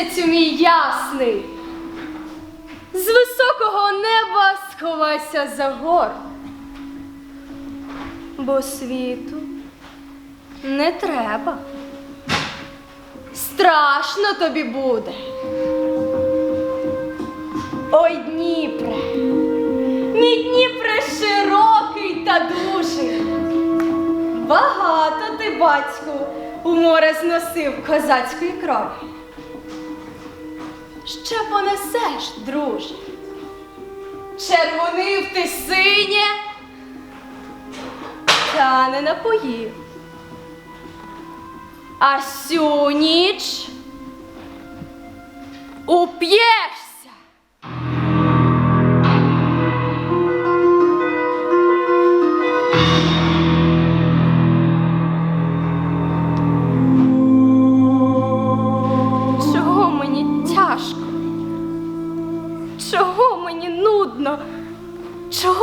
місяцю мій ясний. З високого неба сховайся за гор. Бо світу не треба. Страшно тобі буде. Ой, Дніпре, мій Дніпре широкий та дужий. Багато ти, батьку, у море зносив козацької крові. Ще понесеш, друже. Червонив ти синє, та не напоїв. А сю ніч уп'єшся.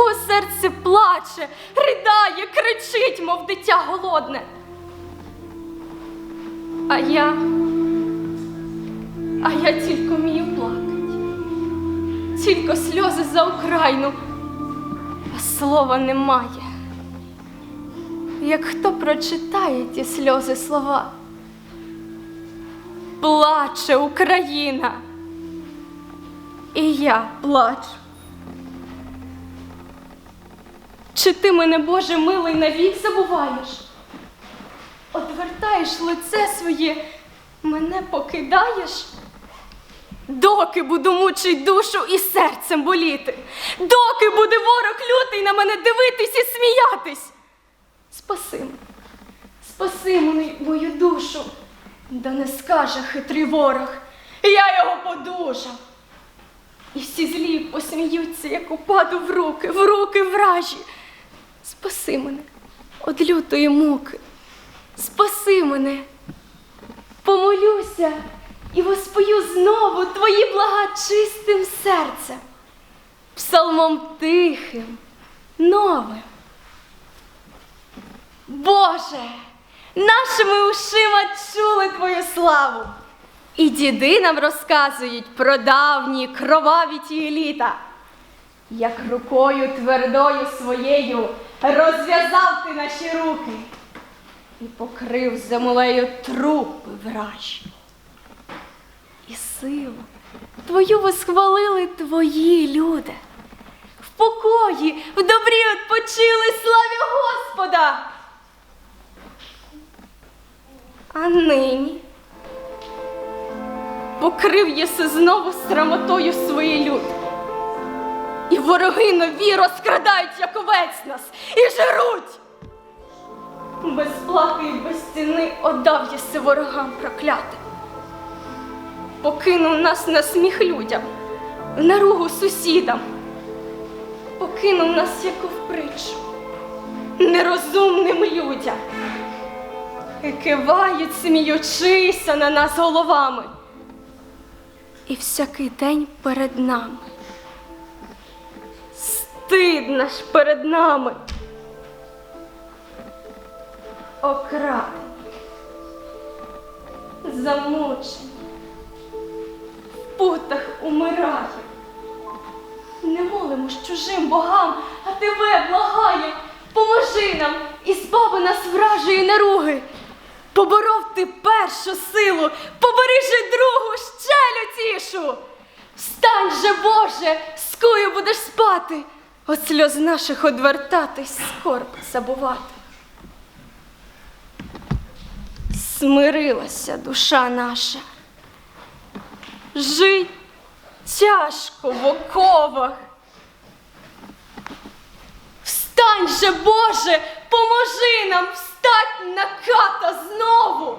Чого серце плаче, ридає, кричить, мов дитя голодне? А я, а я тільки вмію плакати, тільки сльози за Україну, а слова немає. Як хто прочитає ті сльози слова? Плаче Україна. І я плачу. Чи ти мене, Боже милий, навік забуваєш? Одвертаєш лице своє, мене покидаєш? Доки буду мучить душу і серцем боліти, доки буде ворог лютий на мене дивитись і сміятись. Спаси мене, спаси мене, мою душу, да не скаже хитрий ворог, я його подужав. І всі злі посміються, як упаду в руки, в руки вражі. Спаси мене від лютої муки. Спаси мене. Помолюся і воспою знову твої блага чистим серцем, псалмом тихим, новим. Боже, нашими ушима чули твою славу. І діди нам розказують про давні кроваві ті літа. Як рукою твердою своєю розв'язав ти наші руки і покрив землею трупи вражі. І силу твою восхвалили твої люди. В покої, в добрі відпочили славі Господа. А нині покрив єси знову срамотою свої люди. І вороги нові розкрадають, як овець нас, і жеруть. Без плати і без ціни отдав єси ворогам проклятим. Покинув нас на сміх людям, в наругу сусідам. Покинув нас, як в притчу, нерозумним людям. І кивають, сміючися на нас головами. І всякий день перед нами. Стид наш перед нами. Окрадені, замучені, в путах умирає. Не молимось чужим богам, а тебе благає. Поможи нам і збави нас вражої наруги. Поборов ти першу силу, побери же другу, ще лютішу. Встань же, Боже, скою будеш спати, от сльоз наших одвертатись, скорб забувати. Смирилася душа наша. Жить тяжко в оковах. Встань же, Боже, поможи нам встать на ката знову.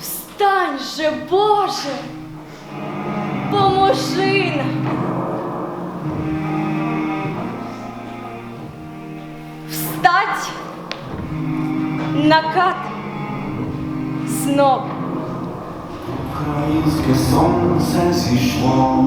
Встань же, Боже, поможи нам. На снов. Украинское сонце зійшло,